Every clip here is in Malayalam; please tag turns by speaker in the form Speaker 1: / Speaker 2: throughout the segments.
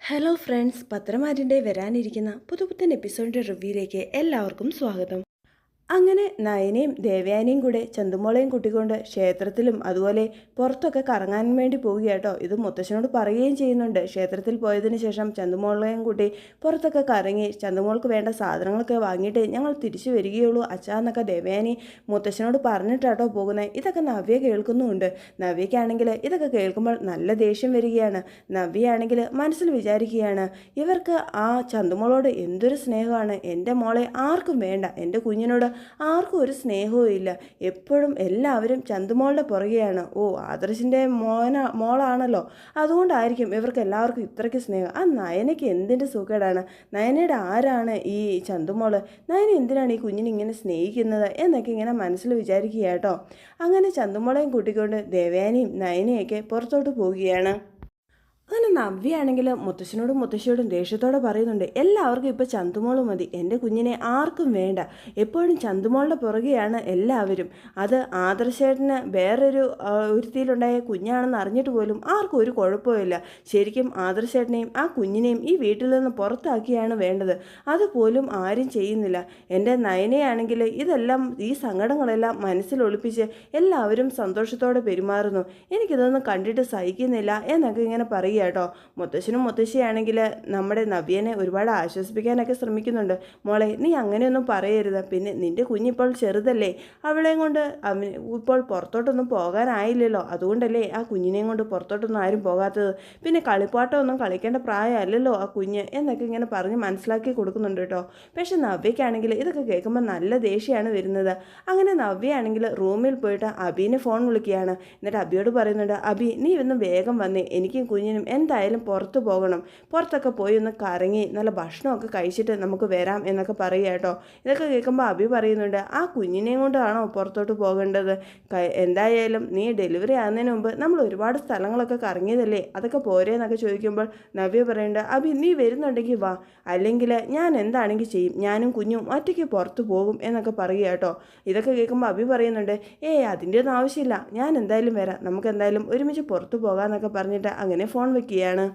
Speaker 1: ഹലോ ഫ്രണ്ട്സ് പത്രമാരിന്റെ വരാനിരിക്കുന്ന പുതുപുത്തൻ എപ്പിസോഡിന്റെ റിവ്യൂയിലേക്ക് എല്ലാവർക്കും സ്വാഗതം. അങ്ങനെ നയനയും ദേവയാനിയും കൂടെ ചന്തുമോളയും കൂട്ടിക്കൊണ്ട് ക്ഷേത്രത്തിലും അതുപോലെ പുറത്തൊക്കെ കറങ്ങാൻ വേണ്ടി പോവുകയാട്ടോ ഇത് മുത്തശ്ശനോട് പറയുകയും ചെയ്യുന്നുണ്ട്. ക്ഷേത്രത്തിൽ പോയതിന് ശേഷം ചന്തുമോളെയും കൂട്ടി പുറത്തൊക്കെ കറങ്ങി ചന്തുമോൾക്ക് വേണ്ട സാധനങ്ങളൊക്കെ വാങ്ങിയിട്ട് ഞങ്ങൾ തിരിച്ചു വരികയുള്ളൂ. അച്ഛാന്നൊക്കെ ദേവയാനി മുത്തശ്ശനോട് പറഞ്ഞിട്ടാട്ടോ പോകുന്നത് ഇതൊക്കെ നവ്യ കേൾക്കുന്നുമുണ്ട്. നവ്യയ്ക്കാണെങ്കിൽ ഇതൊക്കെ കേൾക്കുമ്പോൾ നല്ല ദേഷ്യം വരികയാണ്. നവ്യയാണെങ്കിൽ മനസ്സിൽ വിചാരിക്കുകയാണ് ഇവർക്ക് ആ ചന്തുമോളോട് എന്തൊരു സ്നേഹമാണ്. എന്റെ മോളെ ആർക്കും വേണ്ട. എന്റെ കുഞ്ഞിനോട് ആർക്കും ഒരു സ്നേഹവും ഇല്ല. എപ്പോഴും എല്ലാവരും ചന്തുമോളുടെ പുറകെയാണ്. ഓ ആദർശിന്റെ മോന മോളാണല്ലോ. അതുകൊണ്ടായിരിക്കും ഇവർക്ക് എല്ലാവർക്കും ഇത്രയ്ക്ക് സ്നേഹം. ആ നയനയ്ക്ക് എന്തിന്റെ സുഖേടാണ്? നയനയുടെ ആരാണ് ഈ ചന്തുമോൾ? നയന എന്തിനാണ് ഈ കുഞ്ഞിനെ ഇങ്ങനെ സ്നേഹിക്കുന്നത് എന്നൊക്കെ ഇങ്ങനെ മനസ്സിൽ വിചാരിക്കുക കേട്ടോ അങ്ങനെ ചന്തുമോളെയും കൂട്ടിക്കൊണ്ട് ദേവയാനിയും നയനയൊക്കെ പുറത്തോട്ട് പോവുകയാണ്. അങ്ങനെ നവ്യയാണെങ്കിൽ മുത്തശ്ശനോടും മുത്തശ്ശിയോടും ദേഷ്യത്തോടെ പറയുന്നുണ്ട് എല്ലാവർക്കും ഇപ്പോൾ ചന്തുമോൾ മതി. എന്റെ കുഞ്ഞിനെ ആർക്കും വേണ്ട. എപ്പോഴും ചന്തുമോളുടെ പുറകെയാണ് എല്ലാവരും. അത് ആദർശേട്ടന് വേറൊരു ഒരുത്തിയിലുണ്ടായ കുഞ്ഞാണെന്ന് അറിഞ്ഞിട്ട് പോലും ആർക്കും ഒരു കുഴപ്പമില്ല ശരിക്കും ആദർശേട്ടനെയും ആ കുഞ്ഞിനെയും ഈ വീട്ടിൽ നിന്ന് പുറത്താക്കിയാണ് വേണ്ടത്. അതുപോലും ആരും ചെയ്യുന്നില്ല. എന്റെ നയനയാണെങ്കിൽ ഇതെല്ലാം ഈ സങ്കടങ്ങളെല്ലാം മനസ്സിൽ ഒളിപ്പിച്ച് എല്ലാവരും സന്തോഷത്തോടെ പെരുമാറുന്നു. എനിക്കിതൊന്നും കണ്ടിട്ട് സഹിക്കുന്നില്ല എന്നൊക്കെ ഇങ്ങനെ പറയുക. കേട്ടോ മുത്തശ്ശനും മുത്തശ്ശിയാണെങ്കിൽ നമ്മുടെ നവ്യനെ ഒരുപാട് ആശ്വസിപ്പിക്കാനൊക്കെ ശ്രമിക്കുന്നുണ്ട്. മോളെ നീ അങ്ങനെയൊന്നും പറയരുത്. പിന്നെ നിന്റെ കുഞ്ഞിപ്പോൾ ചെറുതല്ലേ. അവളെയും കൊണ്ട് ഇപ്പോൾ പുറത്തോട്ടൊന്നും പോകാനായില്ലല്ലോ. അതുകൊണ്ടല്ലേ ആ കുഞ്ഞിനെയും കൊണ്ട് പുറത്തോട്ടൊന്നും ആരും പോകാത്തത്. പിന്നെ കളിപ്പാട്ടമൊന്നും കളിക്കേണ്ട പ്രായമല്ലല്ലോ ആ കുഞ്ഞ് എന്നൊക്കെ ഇങ്ങനെ പറഞ്ഞ് മനസ്സിലാക്കി കൊടുക്കുന്നുണ്ട് കേട്ടോ. പക്ഷെ നവ്യക്കാണെങ്കിൽ ഇതൊക്കെ കേൾക്കുമ്പോൾ നല്ല ദേഷ്യമാണ് വരുന്നത്. അങ്ങനെ നവ്യയാണെങ്കിൽ റൂമിൽ പോയിട്ട് അബീനെ ഫോൺ വിളിക്കുകയാണ്. എന്നിട്ട് അബിയോട് പറയുന്നുണ്ട് അബി നീ ഒന്ന് വേഗം വന്നേ. എനിക്കും കുഞ്ഞിനും എന്തായാലും പുറത്ത് പോകണം. പുറത്തൊക്കെ പോയി ഒന്ന് കറങ്ങി നല്ല ഭക്ഷണമൊക്കെ കഴിച്ചിട്ട് നമുക്ക് വരാം എന്നൊക്കെ പറയുക കേട്ടോ. ഇതൊക്കെ കേൾക്കുമ്പോൾ അഭി പറയുന്നുണ്ട് ആ കുഞ്ഞിനെയും കൊണ്ടാണോ പുറത്തോട്ട് പോകേണ്ടത്? എന്തായാലും നീ ഡെലിവറി ആകുന്നതിന് മുമ്പ് നമ്മൾ ഒരുപാട് സ്ഥലങ്ങളൊക്കെ കറങ്ങിയതല്ലേ? അതൊക്കെ പോരെ എന്നൊക്കെ ചോദിക്കുമ്പോൾ നവ്യ പറയുന്നുണ്ട് അഭി നീ വരുന്നുണ്ടെങ്കിൽ വാ. അല്ലെങ്കിൽ ഞാൻ എന്താണെങ്കിൽ ചെയ്യും? ഞാനും കുഞ്ഞും ഒറ്റയ്ക്ക് പുറത്ത് പോകും എന്നൊക്കെ പറയുക കേട്ടോ. ഇതൊക്കെ കേൾക്കുമ്പോൾ അഭി പറയുന്നുണ്ട് ഏയ് അതിന്റെ ഒന്നും ആവശ്യമില്ല. ഞാൻ എന്തായാലും വരാം. നമുക്ക് എന്തായാലും ഒരുമിച്ച് പുറത്ത് പോകാമെന്നൊക്കെ പറഞ്ഞിട്ട് അങ്ങനെ ഫോൺ വെക്കുകയാണ്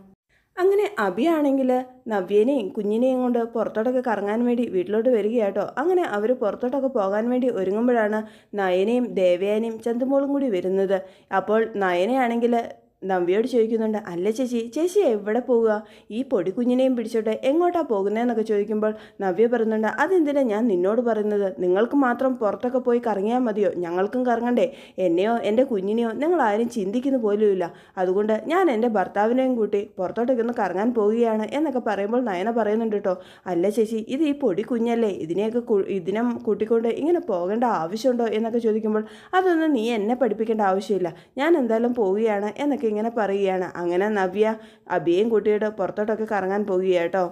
Speaker 1: അങ്ങനെ അബിയാണെങ്കിൽ നവ്യേനെയും കുഞ്ഞിനെയും കൊണ്ട് പുറത്തോട്ടൊക്കെ കറങ്ങാൻ വേണ്ടി വീട്ടിലോട്ട് വരികയാട്ടോ അങ്ങനെ അവർ പുറത്തോട്ടൊക്കെ പോകാൻ വേണ്ടി ഒരുങ്ങുമ്പോഴാണ് നയനയും ദേവയാനയും ചന്തുമോളും കൂടി വരുന്നത്. അപ്പോൾ നയനയാണെങ്കിൽ നവ്യയോട് ചോദിക്കുന്നുണ്ട് അല്ല ചേച്ചി ചേച്ചി എവിടെ പോവുക? ഈ പൊടി കുഞ്ഞിനെയും പിടിച്ചോട്ടെ എങ്ങോട്ടാ പോകുന്നതെന്നൊക്കെ ചോദിക്കുമ്പോൾ നവ്യ പറയുന്നുണ്ട് അതെന്തിനാ ഞാൻ നിന്നോട് പറയുന്നത്? നിങ്ങൾക്ക് മാത്രം പുറത്തൊക്കെ പോയി കറങ്ങിയാൽ മതിയോ? ഞങ്ങൾക്കും കറങ്ങണ്ടേ? എന്നെയോ എന്റെ കുഞ്ഞിനെയോ നിങ്ങൾ ആരും ചിന്തിക്കുന്നു പോലുമില്ല അതുകൊണ്ട് ഞാൻ എന്റെ ഭർത്താവിനെയും കൂട്ടി പുറത്തോട്ടൊക്കെ ഒന്ന് കറങ്ങാൻ പോവുകയാണ് എന്നൊക്കെ പറയുമ്പോൾ നയന പറയുന്നുണ്ട് കേട്ടോ. അല്ല ചേച്ചി ഇത് ഈ പൊടി കുഞ്ഞല്ലേ ഇതിനെയൊക്കെ ഇതിനെ കൂട്ടിക്കൊണ്ട് ഇങ്ങനെ പോകേണ്ട ആവശ്യമുണ്ടോ? എന്നൊക്കെ ചോദിക്കുമ്പോൾ അതൊന്നും നീ എന്നെ പഠിപ്പിക്കേണ്ട ആവശ്യമില്ല. ഞാൻ എന്തായാലും പോവുകയാണ് എന്നൊക്കെ ഇങ്ങനെ പറയുകയാണ്. അങ്ങനെ നവ്യ അബിയും കുട്ടിയുടെ പുറത്തോട്ടൊക്കെ കറങ്ങാൻ പോവുകയാട്ടോ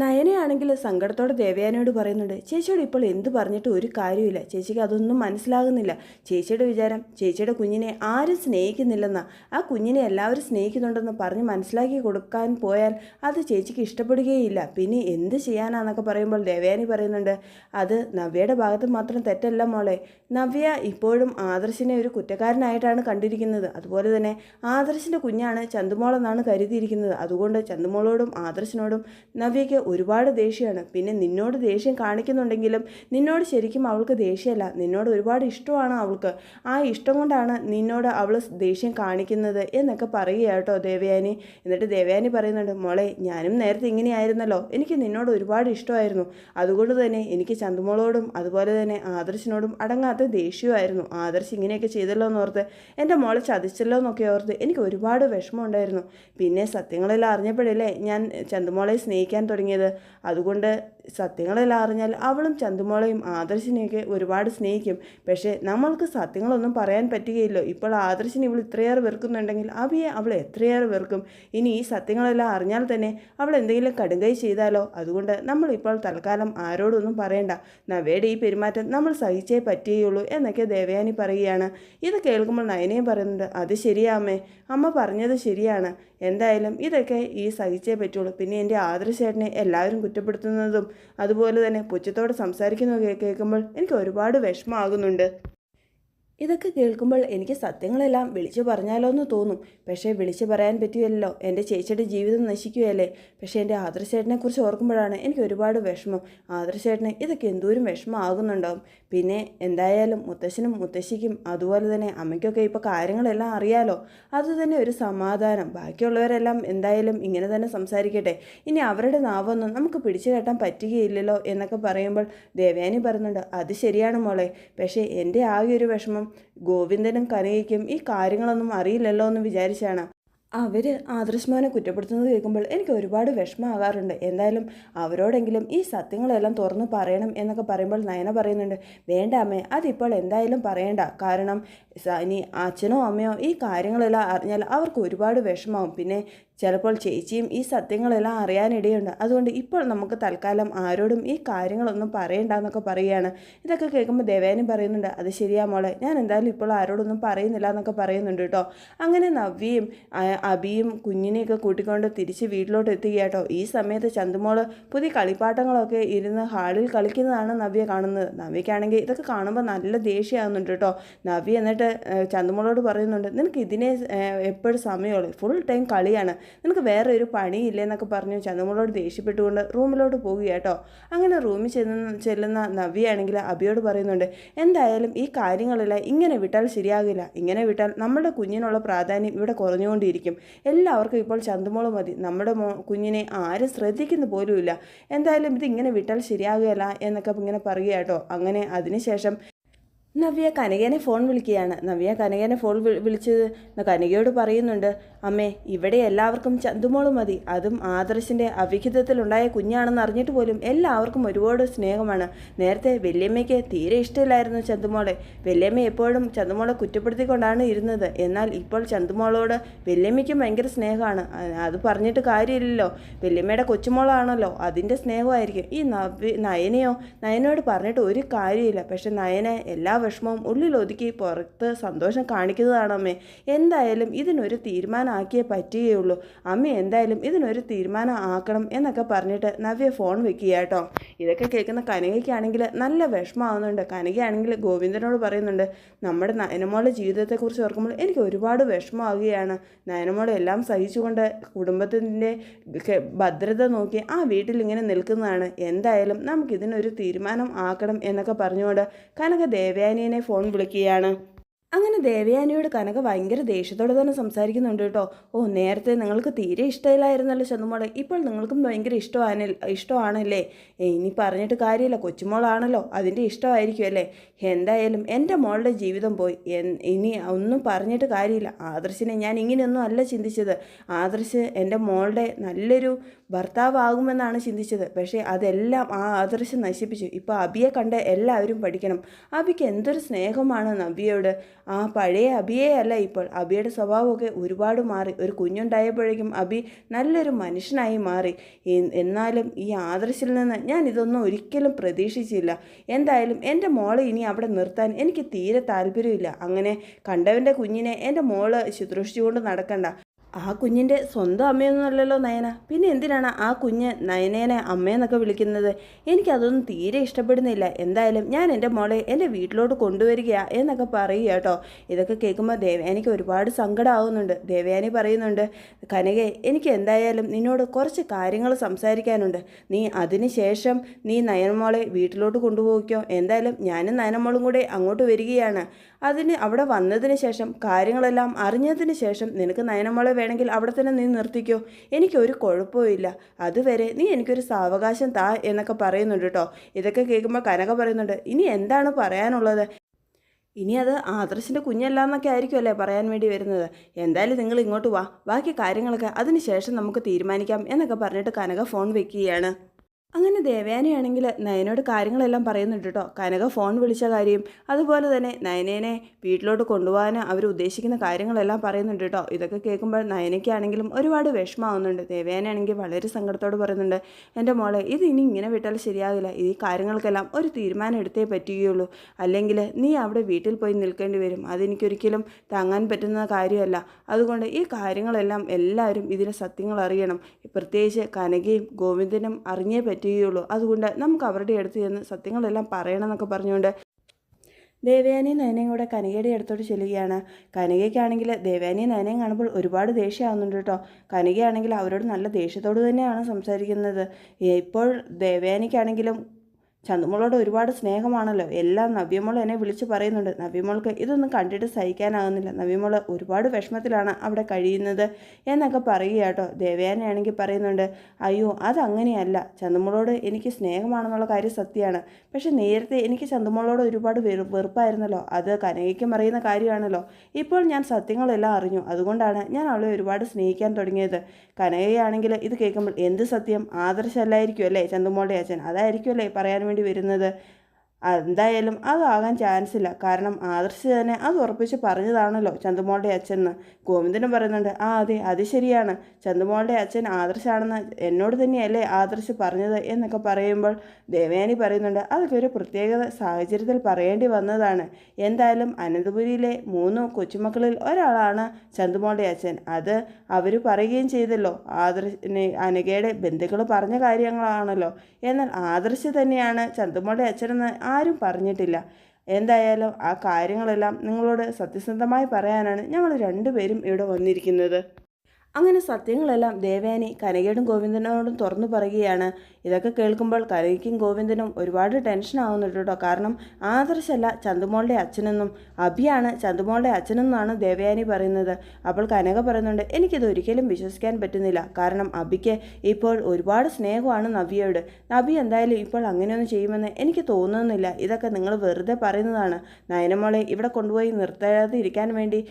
Speaker 1: നയനയാണെങ്കിൽ സങ്കടത്തോടെ ദേവയാനയോട് പറയുന്നുണ്ട് ചേച്ചിയോട് ഇപ്പോൾ എന്ത് പറഞ്ഞിട്ട് ഒരു കാര്യമില്ല ചേച്ചിക്ക് അതൊന്നും മനസ്സിലാകുന്നില്ല. ചേച്ചിയുടെ വിചാരം ചേച്ചിയുടെ കുഞ്ഞിനെ ആരും സ്നേഹിക്കുന്നില്ലെന്നാ. ആ കുഞ്ഞിനെ എല്ലാവരും സ്നേഹിക്കുന്നുണ്ടെന്ന് പറഞ്ഞ് മനസ്സിലാക്കി കൊടുക്കാൻ പോയാൽ അത് ചേച്ചിക്ക് ഇഷ്ടപ്പെടുകയില്ല. പിന്നെ എന്ത് ചെയ്യാനാന്നൊക്കെ പറയുമ്പോൾ ദേവയാനി പറയുന്നുണ്ട് അത് നവ്യയുടെ ഭാഗത്ത് മാത്രം തെറ്റല്ല മോളെ. നവ്യ ഇപ്പോഴും ആദർശിനെ ഒരു കുറ്റക്കാരനായിട്ടാണ് കണ്ടിരിക്കുന്നത്. അതുപോലെ തന്നെ ആദർശിന്റെ കുഞ്ഞാണ് ചന്തുമോളെന്നാണ് കരുതിയിരിക്കുന്നത്. അതുകൊണ്ട് ചന്തുമോളോടും ആദർശിനോടും നവ്യയ്ക്ക് ഒരുപാട് ദേഷ്യമാണ്. പിന്നെ നിന്നോട് ദേഷ്യം കാണിക്കുന്നുണ്ടെങ്കിലും നിന്നോട് ശരിക്കും അവൾക്ക് ദേഷ്യമല്ല. നിന്നോട് ഒരുപാട് ഇഷ്ടമാണ് അവൾക്ക്. ആ ഇഷ്ടം കൊണ്ടാണ് നിന്നോട് അവൾ ദേഷ്യം കാണിക്കുന്നത് എന്നൊക്കെ പറയുക കേട്ടോ ദേവയാനി. എന്നിട്ട് ദേവയാനി പറയുന്നുണ്ട് മോളെ ഞാനും നേരത്തെ ഇങ്ങനെയായിരുന്നല്ലോ. എനിക്ക് നിന്നോട് ഒരുപാട് ഇഷ്ടമായിരുന്നു. അതുകൊണ്ട് തന്നെ എനിക്ക് ചന്തുമോളോടും അതുപോലെ തന്നെ ആദർശിനോടും അടങ്ങാത്ത ദേഷ്യമായിരുന്നു. ആദർശ് ഇങ്ങനെയൊക്കെ ചെയ്തല്ലോ എന്ന് ഓർത്ത് എന്റെ മോളെ ചതിച്ചല്ലോ എന്നൊക്കെ ഓർത്ത് എനിക്ക് ഒരുപാട് വിഷമം ഉണ്ടായിരുന്നു. പിന്നെ സത്യങ്ങളെല്ലാം അറിഞ്ഞപ്പോഴല്ലേ ഞാൻ ചന്തുമോളെ സ്നേഹിക്കാൻ തുടങ്ങിയത്. അതുകൊണ്ട് സത്യങ്ങളെല്ലാം അറിഞ്ഞാൽ അവളും ചന്തുമോളയും ആദർശിനെയൊക്കെ ഒരുപാട് സ്നേഹിക്കും. പക്ഷേ നമ്മൾക്ക് സത്യങ്ങളൊന്നും പറയാൻ പറ്റുകയില്ലോ. ഇപ്പോൾ ആദർശിനെ ഇവൾ ഇത്രയേറെ വെറുക്കുന്നുണ്ടെങ്കിൽ അവിയെ അവൾ എത്രയേറെ വെറുക്കും. ഇനി ഈ സത്യങ്ങളെല്ലാം അറിഞ്ഞാൽ തന്നെ അവൾ എന്തെങ്കിലും കടുങ്കൈ ചെയ്താലോ? അതുകൊണ്ട് നമ്മൾ ഇപ്പോൾ തൽക്കാലം ആരോടൊന്നും പറയണ്ട. നവയുടെ ഈ പെരുമാറ്റം നമ്മൾ സഹിച്ചേ പറ്റുകയുള്ളൂ എന്നൊക്കെ ദേവയാനി പറയുകയാണ്. ഇത് കേൾക്കുമ്പോൾ നയനയും പറയുന്നുണ്ട് അത് ശരിയാമേ അമ്മ പറഞ്ഞത് ശരിയാണ്. എന്തായാലും ഇതൊക്കെ ഈ സഹിച്ചേ പറ്റുള്ളൂ. പിന്നെ എന്റെ ആദർശേട്ടനെ എല്ലാവരും കുറ്റപ്പെടുത്തുന്നതും അതുപോലെ തന്നെ പുച്ഛത്തോടെ സംസാരിക്കുന്നതൊക്കെ കേൾക്കുമ്പോൾ എനിക്ക് ഒരുപാട് വിഷമമാകുന്നുണ്ട്. ഇതൊക്കെ കേൾക്കുമ്പോൾ എനിക്ക് സത്യങ്ങളെല്ലാം വിളിച്ചു പറഞ്ഞാലോ എന്ന് തോന്നും. പക്ഷേ വിളിച്ചു പറയാൻ പറ്റുമല്ലോ എന്റെ ചേച്ചിയുടെ ജീവിതം നശിക്കുകയല്ലേ? പക്ഷേ എന്റെ ആദർശേട്ടനെ കുറിച്ച് ഓർക്കുമ്പോഴാണ് എനിക്ക് ഒരുപാട് വിഷമം. ആദർശേട്ടന് ഇതൊക്കെ എന്തോരം വിഷമം ആകുന്നുണ്ടാവും പിന്നെ എന്തായാലും മുത്തശ്ശനും മുത്തശ്ശിക്കും അതുപോലെ തന്നെ അമ്മയ്ക്കൊക്കെ ഇപ്പോൾ കാര്യങ്ങളെല്ലാം അറിയാലോ. അതുതന്നെ ഒരു സമാധാനം. ബാക്കിയുള്ളവരെല്ലാം എന്തായാലും ഇങ്ങനെ തന്നെ സംസാരിക്കട്ടെ. ഇനി അവരുടെ നാവൊന്നും നമുക്ക് പിടിച്ചു കെട്ടാൻ പറ്റുകയില്ലല്ലോ എന്നൊക്കെ പറയുമ്പോൾ ദേവയാനി പറയുന്നുണ്ട് അത് ശരിയാണ് മോളെ. പക്ഷേ എന്റെ ആകെ ഒരു വിഷമം ഗോവിന്ദനും കനകയ്ക്കും ഈ കാര്യങ്ങളൊന്നും അറിയില്ലല്ലോ എന്ന് വിചാരിച്ചാണ്. അവർ ആദർശമാനെ കുറ്റപ്പെടുത്തുന്നത് കേൾക്കുമ്പോൾ എനിക്ക് ഒരുപാട് വിഷമമാകാറുണ്ട്. എന്തായാലും അവരോടെങ്കിലും ഈ സത്യങ്ങളെല്ലാം തുറന്നു പറയണം എന്നൊക്കെ പറയുമ്പോൾ നയന പറയുന്നുണ്ട് വേണ്ട അമ്മേ അതിപ്പോൾ എന്തായാലും പറയണ്ട. കാരണം ഇനി അച്ഛനോ അമ്മയോ ഈ കാര്യങ്ങളെല്ലാം അറിഞ്ഞാൽ അവർക്ക് ഒരുപാട് വിഷമാവും പിന്നെ ചിലപ്പോൾ ചേച്ചിയും ഈ സത്യങ്ങളെല്ലാം അറിയാനിടയുണ്ട്. അതുകൊണ്ട് ഇപ്പോൾ നമുക്ക് തൽക്കാലം ആരോടും ഈ കാര്യങ്ങളൊന്നും പറയണ്ട എന്നൊക്കെ പറയുകയാണ്. ഇതൊക്കെ കേൾക്കുമ്പോൾ ദേവേനും പറയുന്നുണ്ട് അത് ശരിയാ മോളെ. ഞാൻ എന്തായാലും ഇപ്പോൾ ആരോടൊന്നും പറയുന്നില്ല എന്നൊക്കെ പറയുന്നുണ്ട് കേട്ടോ. അങ്ങനെ നവ്യയും അബിയും കുഞ്ഞിനെയൊക്കെ കൂട്ടിക്കൊണ്ട് തിരിച്ച് വീട്ടിലോട്ട് എത്തുക കേട്ടോ ഈ സമയത്ത് ചന്തുമോൾ പുതിയ കളിപ്പാട്ടങ്ങളൊക്കെ ഇരുന്ന് ഹാളിൽ കളിക്കുന്നതാണ് നവ്യ കാണുന്നത്. നവ്യക്കാണെങ്കിൽ ഇതൊക്കെ കാണുമ്പോൾ നല്ല ദേഷ്യമാകുന്നുണ്ട് കേട്ടോ. നവ്യ എന്നിട്ട് ചന്തുമോളോട് പറയുന്നുണ്ട് നിനക്ക് ഇതിനെ എപ്പോഴും സമയമുള്ളൂ. ഫുൾ ടൈം കളിയാണ്. നിനക്ക് വേറെ ഒരു പണിയില്ലെന്നൊക്കെ പറഞ്ഞു ചന്തുമോളോട് ദേഷ്യപ്പെട്ടുകൊണ്ട് റൂമിലോട്ട് പോകുക കേട്ടോ അങ്ങനെ റൂമിൽ ചെന്ന് ചെല്ലുന്ന നവ്യയാണെങ്കിൽ അബിയോട് പറയുന്നുണ്ട് എന്തായാലും ഈ കാര്യങ്ങളെല്ലാം ഇങ്ങനെ വിട്ടാൽ ശരിയാകില്ല. ഇങ്ങനെ വിട്ടാൽ നമ്മുടെ കുഞ്ഞിനുള്ള പ്രാധാന്യം ഇവിടെ കുറഞ്ഞുകൊണ്ടിരിക്കും. എല്ലാവർക്കും ഇപ്പോൾ ചന്തുമോൾ മതി. നമ്മുടെ മോ കുഞ്ഞിനെ ആരും ശ്രദ്ധിക്കുന്നു പോലുമില്ല. എന്തായാലും ഇത് ഇങ്ങനെ വിട്ടാൽ ശരിയാകുകയല്ല എന്നൊക്കെ ഇങ്ങനെ പറയുക കേട്ടോ. അങ്ങനെ അതിനുശേഷം നവ്യ കനകേനെ ഫോൺ വിളിക്കുകയാണ്. നവ്യ കനകേനെ ഫോൺ വിളിച്ചത് കനകയോട് പറയുന്നുണ്ട് അമ്മേ ഇവിടെ എല്ലാവർക്കും ചന്തുമോൾ മതി. അതും ആദർശിന്റെ അവിഹിതത്തിലുണ്ടായ കുഞ്ഞാണെന്ന് അറിഞ്ഞിട്ട് പോലും എല്ലാവർക്കും ഒരുപാട് സ്നേഹമാണ്. നേരത്തെ വല്യമ്മയ്ക്ക് തീരെ ഇഷ്ടമില്ലായിരുന്നു ചന്തുമോളെ. വല്യമ്മ എപ്പോഴും ചന്തുമോളെ കുറ്റപ്പെടുത്തിക്കൊണ്ടാണ് ഇരുന്നത്. എന്നാൽ ഇപ്പോൾ ചന്തുമോളോട് വല്യമ്മയ്ക്കും ഭയങ്കര സ്നേഹമാണ്. അത് പറഞ്ഞിട്ട് കാര്യമില്ലല്ലോ. വല്യമ്മയുടെ കൊച്ചുമോളാണല്ലോ. അതിന്റെ സ്നേഹമായിരിക്കും. ഈ നവ്യ നയനയോ? നയനോട് പറഞ്ഞിട്ട് ഒരു കാര്യമില്ല പക്ഷെ നയനെ എല്ലാ വിഷമവും ഉള്ളിലൊതുക്കി പുറത്ത് സന്തോഷം കാണിക്കുന്നതാണ് അമ്മേ എന്തായാലും ഇതിനൊരു തീരുമാനമാക്കിയേ പറ്റുകയുള്ളൂ. അമ്മ എന്തായാലും ഇതിനൊരു തീരുമാനം ആക്കണം എന്നൊക്കെ പറഞ്ഞിട്ട് നവ്യ ഫോൺ വെക്കുക കേട്ടോ ഇതൊക്കെ കേൾക്കുന്ന കനകയ്ക്കാണെങ്കിൽ നല്ല വിഷമമാവുന്നുണ്ട്. കനകയാണെങ്കിൽ ഗോവിന്ദനോട് പറയുന്നുണ്ട് നമ്മുടെ നയനമോളുടെ ജീവിതത്തെക്കുറിച്ച് ഓർക്കുമ്പോൾ എനിക്ക് ഒരുപാട് വിഷമമാവുകയാണ്. നയനമോളെ എല്ലാം സഹിച്ചുകൊണ്ട് കുടുംബത്തിന്റെ ഭദ്രത നോക്കി ആ വീട്ടിൽ ഇങ്ങനെ നിൽക്കുന്നതാണ്. എന്തായാലും നമുക്കിതിനൊരു തീരുമാനം ആക്കണം എന്നൊക്കെ പറഞ്ഞുകൊണ്ട് കനക ദേവയാനി ദേവയാനിയെ ഫോൺ വിളിക്കുകയാണ്. അങ്ങനെ ദേവയാനിയോട് കനക ഭയങ്കര ദേഷ്യത്തോടെ തന്നെ സംസാരിക്കുന്നുണ്ട് കേട്ടോ. ഓ നേരത്തെ നിങ്ങൾക്ക് തീരെ ഇഷ്ടമില്ലായിരുന്നല്ലോ ചന്തുമോളെ ഇപ്പോൾ നിങ്ങൾക്കും ഭയങ്കര ഇഷ്ടമാണ് ഇഷ്ടമാണല്ലേ ഇനി പറഞ്ഞിട്ട് കാര്യമില്ല. കൊച്ചുമോളാണല്ലോ. അതിന്റെ ഇഷ്ടമായിരിക്കും അല്ലേ? എന്തായാലും എന്റെ മോളുടെ ജീവിതം പോയി. ഇനി ഒന്നും പറഞ്ഞിട്ട് കാര്യമില്ല. ആദർശിനെ ഞാൻ ഇങ്ങനെയൊന്നും അല്ല ചിന്തിച്ചത്. ആദർശ് എന്റെ മോളുടെ നല്ലൊരു ഭർത്താവാകുമെന്നാണ് ചിന്തിച്ചത്. പക്ഷേ അതെല്ലാം ആ ആദർശം നശിപ്പിച്ചു. ഇപ്പോൾ അബിയെ കണ്ട് എല്ലാവരും പഠിക്കണം. അബിക്ക് എന്തൊരു സ്നേഹമാണ് നബിയോട് ആ പഴയ അബിയെ അല്ല ഇപ്പോൾ. അബിയുടെ സ്വഭാവമൊക്കെ ഒരുപാട് മാറി. ഒരു കുഞ്ഞുണ്ടായപ്പോഴേക്കും അബി നല്ലൊരു മനുഷ്യനായി മാറി. എന്നാലും ഈ ആദർശിൽ നിന്ന് ഞാൻ ഇതൊന്നും ഒരിക്കലും പ്രതീക്ഷിച്ചില്ല. എന്തായാലും എന്റെ മോളെ ഇനി അവിടെ നിർത്താൻ എനിക്ക് തീരെ താല്പര്യമില്ല. അങ്ങനെ കണ്ടവന്റെ കുഞ്ഞിനെ എന്റെ മോൾ ശുശ്രൂഷിച്ചുകൊണ്ട് നടക്കണ്ട. ആ കുഞ്ഞിന്റെ സ്വന്തം അമ്മയൊന്നുമല്ലല്ലോ നയന. പിന്നെ എന്തിനാണ് ആ കുഞ്ഞ് നയനേനെ അമ്മയെന്നൊക്കെ വിളിക്കുന്നത്? എനിക്കതൊന്നും തീരെ ഇഷ്ടപ്പെടുന്നില്ല. എന്തായാലും ഞാൻ എന്റെ മോളെ എന്റെ വീട്ടിലോട്ട് കൊണ്ടുവരികയാ എന്നൊക്കെ പറയുക കേട്ടോ. ഇതൊക്കെ കേൾക്കുമ്പോൾ ദേവയാനിക്ക് ഒരുപാട് സങ്കടമാവുന്നുണ്ട് ദേവയാനി പറയുന്നുണ്ട് കനകെ എനിക്ക് എന്തായാലും നിന്നോട് കുറച്ച് കാര്യങ്ങൾ സംസാരിക്കാനുണ്ട്. നീ അതിന് ശേഷം നീ നയനമോളെ വീട്ടിലോട്ട് കൊണ്ടുപോയിക്കോ. എന്തായാലും ഞാനും നയനമോളും കൂടെ അങ്ങോട്ട് വരികയാണ്. അതിന് അവിടെ വന്നതിന് ശേഷം കാര്യങ്ങളെല്ലാം അറിഞ്ഞതിന് ശേഷം നിനക്ക് നയനമോളെ വേണമെങ്കിൽ അവിടെ തന്നെ നീ നിർത്തിക്കോ. എനിക്കൊരു കുഴപ്പമില്ല അതുവരെ നീ എനിക്കൊരു സാവകാശം താ എന്നൊക്കെ പറയുന്നുണ്ട് കേട്ടോ ഇതൊക്കെ കേൾക്കുമ്പോൾ കനക പറയുന്നുണ്ട് ഇനി എന്താണ് പറയാനുള്ളത്? ഇനി അത് ആദർശിന്റെ കുഞ്ഞല്ല എന്നൊക്കെ ആയിരിക്കുമല്ലേ പറയാൻ വേണ്ടി വരുന്നത്. എന്തായാലും നിങ്ങൾ ഇങ്ങോട്ട് വാ. ബാക്കി കാര്യങ്ങളൊക്കെ അതിന് ശേഷം നമുക്ക് തീരുമാനിക്കാം എന്നൊക്കെ പറഞ്ഞിട്ട് കനക ഫോൺ വെക്കുകയാണ്. അങ്ങനെ ദേവയാനിയാണെങ്കിൽ നയനോട് കാര്യങ്ങളെല്ലാം പറയുന്നുണ്ട് കേട്ടോ. കനക ഫോൺ വിളിച്ച കാര്യം. അതുപോലെ തന്നെ നയനേനെ വീട്ടിലോട്ട് കൊണ്ടുപോകാൻ അവർ ഉദ്ദേശിക്കുന്ന കാര്യങ്ങളെല്ലാം പറയുന്നുണ്ട് കേട്ടോ. ഇതൊക്കെ കേൾക്കുമ്പോൾ നയനയ്ക്കാണെങ്കിലും ഒരുപാട് വിഷമാവുന്നുണ്ട് ദേവയാനാണെങ്കിൽ വളരെ സങ്കടത്തോട് പറയുന്നുണ്ട്. എന്റെ മോളെ ഇത് ഇനി ഇങ്ങനെ വിട്ടാൽ ശരിയാകില്ല. ഈ കാര്യങ്ങൾക്കെല്ലാം ഒരു തീരുമാനം എടുത്തേ പറ്റുകയുള്ളൂ. അല്ലെങ്കിൽ നീ അവിടെ വീട്ടിൽ പോയി നിൽക്കേണ്ടി വരും. അതെനിക്കൊരിക്കലും താങ്ങാൻ പറ്റുന്ന കാര്യമല്ല. അതുകൊണ്ട് ഈ കാര്യങ്ങളെല്ലാം എല്ലാവരും ഇതിലെ സത്യങ്ങൾ അറിയണം. പ്രത്യേകിച്ച് കനകയും ഗോവിന്ദനും അറിഞ്ഞേ പറ്റുകയുള്ളൂ അതുകൊണ്ട് നമുക്ക് അവരുടെ അടുത്ത് ചെന്ന് സത്യങ്ങളെല്ലാം പറയണം എന്നൊക്കെ പറഞ്ഞുകൊണ്ട് ദേവയാനി നയനയും കൂടെ കനകയുടെ അടുത്തോട്ട് ചെല്ലുകയാണ്. കനകയ്ക്കാണെങ്കിൽ ദേവയാനി നയനയും കാണുമ്പോൾ ഒരുപാട് ദേഷ്യമാവുന്നുണ്ട് കേട്ടോ. കനകയാണെങ്കിൽ അവരോട് നല്ല ദേഷ്യത്തോട് തന്നെയാണ് സംസാരിക്കുന്നത്. ഇപ്പോൾ ദേവയാനിക്കാണെങ്കിലും ചന്തുമോളോട് ഒരുപാട് സ്നേഹമാണല്ലോ. എല്ലാം നവ്യമോൾ എന്നെ വിളിച്ചു പറയുന്നുണ്ട്. നവ്യമോൾക്ക് ഇതൊന്നും കണ്ടിട്ട് സഹിക്കാനാകുന്നില്ല നവ്യമോൾ ഒരുപാട് വിഷമത്തിലാണ് അവിടെ കഴിയുന്നത് എന്നൊക്കെ പറയുക കേട്ടോ. ദേവയാനയാണെങ്കിൽ പറയുന്നുണ്ട് അയ്യോ അതങ്ങനെയല്ല. ചന്ദുമോളോട് എനിക്ക് സ്നേഹമാണെന്നുള്ള കാര്യം സത്യമാണ്. പക്ഷെ നേരത്തെ എനിക്ക് ചന്ദുമോളോട് ഒരുപാട് വെറു വെറുപ്പായിരുന്നല്ലോ. അത് കനകയ്ക്കും അറിയുന്ന കാര്യമാണല്ലോ. ഇപ്പോൾ ഞാൻ സത്യങ്ങളെല്ലാം അറിഞ്ഞു. അതുകൊണ്ടാണ് ഞാൻ അവളെ ഒരുപാട് സ്നേഹിക്കാൻ തുടങ്ങിയത്. കനകയാണെങ്കിൽ ഇത് കേൾക്കുമ്പോൾ എന്ത് സത്യം? ആദർശമല്ലായിരിക്കും അല്ലേ ചന്തുമോളുടെ അച്ഛൻ? അതായിരിക്കുമല്ലേ പറയാൻ വേണ്ടി വരുന്നത്. എന്തായാലും അതാകാൻ ചാൻസ് ഇല്ല. കാരണം ആദർശ് തന്നെ അത് ഉറപ്പിച്ച് പറഞ്ഞതാണല്ലോ ചന്തുമോളുടെ അച്ഛൻ ഗോവിന്ദനും പറയുന്നുണ്ട് ആ അതെ അത് ശരിയാണ്. ചന്തുമോളുടെ അച്ഛൻ ആദർശാണെന്ന് എന്നോട് തന്നെയല്ലേ ആദർശ് പറഞ്ഞത് എന്നൊക്കെ പറയുമ്പോൾ ദേവയാനി പറയുന്നുണ്ട് അതൊക്കെ ഒരു പ്രത്യേക സാഹചര്യത്തിൽ പറയേണ്ടി വന്നതാണ്. എന്തായാലും അനന്തപുരിയിലെ മൂന്ന് കൊച്ചുമക്കളിൽ ഒരാളാണ് ചന്തുമോളുടെ അച്ഛൻ. അത് അവർ പറയുകയും ചെയ്തല്ലോ ആദർശിനെ അനഘയുടെ ബന്ധുക്കൾ പറഞ്ഞ കാര്യങ്ങളാണല്ലോ. എന്നാൽ ആദർശ് തന്നെയാണ് ചന്തുമോളുടെ അച്ഛനെന്ന് ആരും പറഞ്ഞിട്ടില്ല. എന്തായാലും ആ കാര്യങ്ങളെല്ലാം നിങ്ങളോട് സത്യസന്ധമായി പറയാനാണ് ഞങ്ങൾ രണ്ടുപേരും ഇവിടെ വന്നിരിക്കുന്നത്. അങ്ങനെ സത്യങ്ങളെല്ലാം ദേവയാനി കനകയോടും ഗോവിന്ദനോടും തുറന്നു പറയുകയാണ്. ഇതൊക്കെ കേൾക്കുമ്പോൾ കനകയ്ക്കും ഗോവിന്ദനും ഒരുപാട് ടെൻഷൻ ആവുന്നുണ്ട് കേട്ടോ. കാരണം ആദർശല്ല ചന്തുമോളുടെ അച്ഛനെന്നും അഭിയാണ് ചന്തുമോളുടെ അച്ഛനെന്നാണ് ദേവയാനി പറയുന്നത്. അപ്പോൾ കനക പറയുന്നുണ്ട് എനിക്കിത് ഒരിക്കലും വിശ്വസിക്കാൻ പറ്റുന്നില്ല. കാരണം അഭിക്ക് ഇപ്പോൾ ഒരുപാട് സ്നേഹമാണ് നവിയോട് നബി എന്തായാലും ഇപ്പോൾ അങ്ങനെയൊന്നും ചെയ്യുമെന്ന് എനിക്ക് തോന്നുന്നില്ല. ഇതൊക്കെ നിങ്ങൾ വെറുതെ പറയുന്നതാണ്. നയനമോളെ ഇവിടെ കൊണ്ടുപോയി നിർത്താതെ ഇരിക്കാൻ വേണ്ടി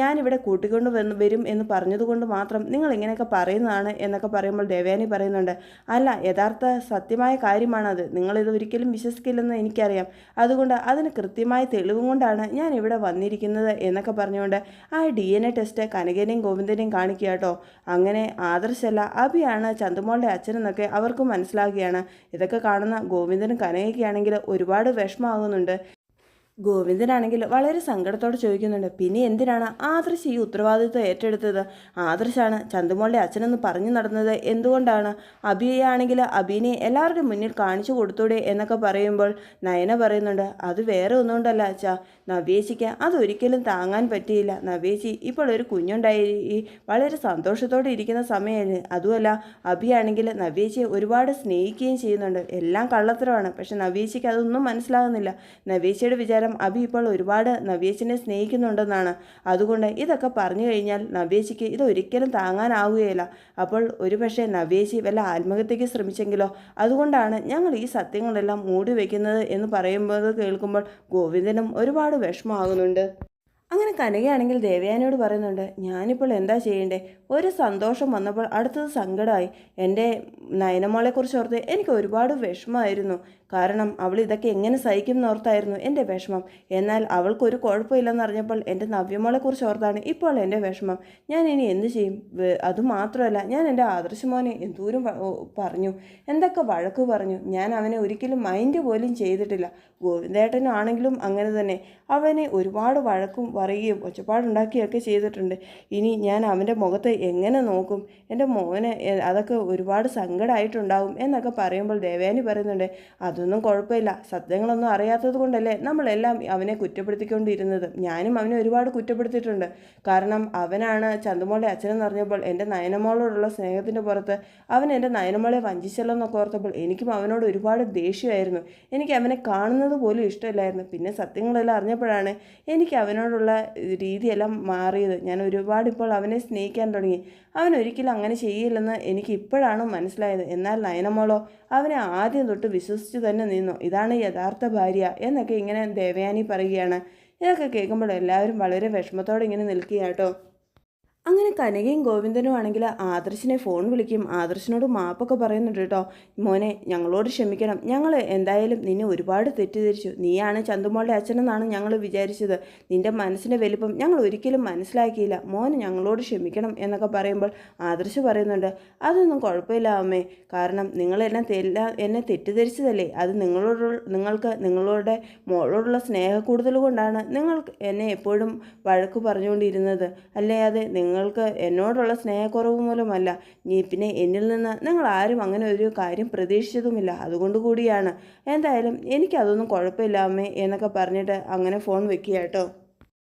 Speaker 1: ഞാനിവിടെ കൂട്ടിക്കൊണ്ട് വന്ന് വരും എന്ന് പറഞ്ഞതുകൊണ്ട് മാത്രം നിങ്ങൾ ഇങ്ങനെയൊക്കെ പറയുന്നതാണ് എന്നൊക്കെ പറയുമ്പോൾ ദേവയാനി പറയുന്നുണ്ട് അല്ല യഥാർത്ഥ സത്യമായ കാര്യമാണത്. നിങ്ങളിത് ഒരിക്കലും വിശ്വസിക്കില്ലെന്ന് എനിക്കറിയാം. അതുകൊണ്ട് അതിന് കൃത്യമായ തെളിവും കൊണ്ടാണ് ഞാൻ ഇവിടെ വന്നിരിക്കുന്നത് എന്നൊക്കെ പറഞ്ഞുകൊണ്ട് ആ ഡി എൻ എ ടെസ്റ്റ് കനകനെയും ഗോവിന്ദനെയും കാണിക്കുക കേട്ടോ. അങ്ങനെ ആദർശല്ല അഭിയാണ് ചന്തുമോളുടെ അച്ഛനെന്നൊക്കെ അവർക്ക് മനസ്സിലാകുകയാണ്. ഇതൊക്കെ കാണുന്ന ഗോവിന്ദനും കനകയ്ക്കാണെങ്കിൽ ഒരുപാട് വിഷമാകുന്നുണ്ട് ഗോവിന്ദനാണെങ്കിൽ വളരെ സങ്കടത്തോടെ ചോദിക്കുന്നുണ്ട് പിന്നെ എന്തിനാണ് ആദർശ് ഈ ഉത്തരവാദിത്വം ഏറ്റെടുത്തത്? ആദർശാണ് ചന്തുമോളുടെ അച്ഛനെന്ന് പറഞ്ഞു നടന്നത് എന്തുകൊണ്ടാണ്? അഭിയാണെങ്കിൽ അഭിനെ എല്ലാവരുടെയും മുന്നിൽ കാണിച്ചു കൊടുത്തൂടെ എന്നൊക്കെ പറയുമ്പോൾ നയന പറയുന്നുണ്ട് അത് വേറെ ഒന്നുകൊണ്ടല്ല അച്ഛാ നവ്യേച്ചിക്ക് അതൊരിക്കലും താങ്ങാൻ പറ്റിയില്ല. നവ്യേച്ചി ഇപ്പോൾ ഒരു കുഞ്ഞുണ്ടായി വളരെ സന്തോഷത്തോടെ ഇരിക്കുന്ന സമയമല്ലേ അതുമല്ല അഭിയാണെങ്കിൽ നവ്യേച്ചിയെ ഒരുപാട് സ്നേഹിക്കുകയും ചെയ്യുന്നുണ്ട്. എല്ലാം കള്ളത്തരമാണ് പക്ഷെ നവ്യേച്ചിക്ക് അതൊന്നും മനസ്സിലാകുന്നില്ല. നവ്യേച്ചിയുടെ വിചാരം അഭി ഇപ്പോൾ ഒരുപാട് നവ്യേച്ചിനെ സ്നേഹിക്കുന്നുണ്ടെന്നാണ്. അതുകൊണ്ട് ഇതൊക്കെ പറഞ്ഞു കഴിഞ്ഞാൽ നവ്യേച്ചിക്ക് ഇതൊരിക്കലും താങ്ങാനാവുകയില്ല. അപ്പോൾ ഒരുപക്ഷെ നവ്യേച്ചി വല്ല ആത്മഹത്യയ്ക്ക് ശ്രമിച്ചെങ്കിലോ? അതുകൊണ്ടാണ് ഞങ്ങൾ ഈ സത്യങ്ങളെല്ലാം മൂടി വയ്ക്കുന്നത് എന്ന് പറയുമ്പോൾ കേൾക്കുമ്പോൾ ഗോവിന്ദനും ഒരുപാട് വിഷമമാകുന്നുണ്ട്. അങ്ങനെ കനകയാണെങ്കിൽ ദേവയാനിയോട് പറയുന്നുണ്ട് ഞാനിപ്പോൾ എന്താ ചെയ്യേണ്ടേ? ഒരു സന്തോഷം വന്നപ്പോൾ അടുത്തത് സങ്കടമായി എന്റെ നയനമോളെക്കുറിച്ച് ഓർത്ത് എനിക്ക് ഒരുപാട് വിഷമമായിരുന്നു. കാരണം അവൾ ഇതൊക്കെ എങ്ങനെ സഹിക്കും എന്നോർത്തായിരുന്നു എന്റെ വിഷമം. എന്നാൽ അവൾക്കൊരു കുഴപ്പമില്ലെന്ന് അറിഞ്ഞപ്പോൾ എന്റെ നവ്യമോളെക്കുറിച്ച് ഓർത്താണ് ഇപ്പോൾ എന്റെ വിഷമം. ഞാൻ ഇനി എന്ത് ചെയ്യും? അതുമാത്രമല്ല ഞാൻ എന്റെ ആദർശമോനെ എന്തോരം പറഞ്ഞു. എന്തൊക്കെ വഴക്ക് പറഞ്ഞു. ഞാൻ അവനെ ഒരിക്കലും മൈൻഡ് പോലും ചെയ്തിട്ടില്ല. ഗോവിന്ദേട്ടനാണെങ്കിലും അങ്ങനെ തന്നെ. അവനെ ഒരുപാട് വഴക്കും പറയുകയും ഒച്ചപ്പാടുണ്ടാക്കുകയൊക്കെ ചെയ്തിട്ടുണ്ട്. ഇനി ഞാൻ അവന്റെ മുഖത്ത് എങ്ങനെ നോക്കും? എന്റെ മോനെ അതൊക്കെ ഒരുപാട് സങ്കടമായിട്ടുണ്ടാവും എന്നൊക്കെ പറയുമ്പോൾ ദേവയാനി പറയുന്നുണ്ട് അതൊന്നും കുഴപ്പമില്ല. സത്യങ്ങളൊന്നും അറിയാത്തത് കൊണ്ടല്ലേ നമ്മളെല്ലാം അവനെ കുറ്റപ്പെടുത്തിക്കൊണ്ടിരുന്നത്. ഞാനും അവനെ ഒരുപാട് കുറ്റപ്പെടുത്തിയിട്ടുണ്ട്. കാരണം അവനാണ് ചന്തുമോളുടെ അച്ഛനെന്ന് പറഞ്ഞപ്പോൾ എന്റെ നയനമോളോടുള്ള സ്നേഹത്തിന്റെ പുറത്ത് അവൻ എന്റെ നയനമോളെ വഞ്ചിച്ചല്ലോ എന്നൊക്കെ ഓർത്തപ്പോൾ എനിക്കും അവനോട് ഒരുപാട് ദേഷ്യമായിരുന്നു. എനിക്ക് അവനെ കാണുന്നത് പോലും ഇഷ്ടമില്ലായിരുന്നു. പിന്നെ സത്യങ്ങളെല്ലാം അറിഞ്ഞപ്പോഴാണ് എനിക്ക് അവനോടുള്ള രീതിയെല്ലാം മാറിയത്. ഞാൻ ഒരുപാട് ഇപ്പോൾ അവനെ സ്നേഹിക്കാൻ തുടങ്ങി. അവൻ ഒരിക്കലും അങ്ങനെ ചെയ്യില്ലെന്ന് എനിക്ക് ഇപ്പോഴാണ് മനസ്സിലായത്. എന്നാൽ നയനമോളോ അവനെ ആദ്യം തൊട്ട് വിശ്വസിച്ചു തന്നെ നിന്നു. ഇതാണ് യഥാർത്ഥ ഭാര്യ എന്നൊക്കെ ഇങ്ങനെ ദേവയാനി പറയുകയാണ്. ഇതൊക്കെ കേൾക്കുമ്പോൾ എല്ലാവരും വളരെ വിഷമത്തോടെ ഇങ്ങനെ നിൽക്കുക കേട്ടോ. അങ്ങനെ കനകയും ഗോവിന്ദനും ആണെങ്കിൽ ആദർശിനെ ഫോൺ വിളിക്കും. ആദർശിനോട് മാപ്പൊക്കെ പറയുന്നുണ്ട് കേട്ടോ. മോനെ ഞങ്ങളോട് ക്ഷമിക്കണം. ഞങ്ങൾ എന്തായാലും നിന്നെ ഒരുപാട് തെറ്റിദ്ധരിച്ചു. നീയാണ് ചന്തുമോളുടെ അച്ഛനെന്നാണ് ഞങ്ങൾ വിചാരിച്ചത്. നിന്റെ മനസ്സിന്റെ വലിപ്പം ഞങ്ങൾ ഒരിക്കലും മനസ്സിലാക്കിയില്ല. മോന് ഞങ്ങളോട് ക്ഷമിക്കണം എന്നൊക്കെ പറയുമ്പോൾ ആദർശ് പറയുന്നുണ്ട്. അതൊന്നും കുഴപ്പമില്ല അമ്മേ. കാരണം നിങ്ങൾ എന്നെ തെല്ല എന്നെ തെറ്റിദ്ധരിച്ചതല്ലേ? അത് നിങ്ങളോട് നിങ്ങൾക്ക് നിങ്ങളുടെ മോളോടുള്ള സ്നേഹ കൂടുതൽ കൊണ്ടാണ്. നിങ്ങൾ എന്നെ എപ്പോഴും വഴക്ക് പറഞ്ഞുകൊണ്ടിരുന്നത്. അല്ലേ? അത് നിങ്ങൾ നിങ്ങൾക്ക് എന്നോടുള്ള സ്നേഹക്കുറവ് മൂലമല്ല. നീ പിന്നെ എന്നിൽ നിന്ന് നിങ്ങൾ ആരും അങ്ങനെ ഒരു കാര്യം പ്രതീക്ഷിച്ചതുമില്ല. അതുകൊണ്ട് കൂടിയാണ്. എന്തായാലും എനിക്കതൊന്നും കുഴപ്പമില്ല അമ്മേ എന്നൊക്കെ പറഞ്ഞിട്ട് അങ്ങനെ ഫോൺ വെക്കുക കേട്ടോ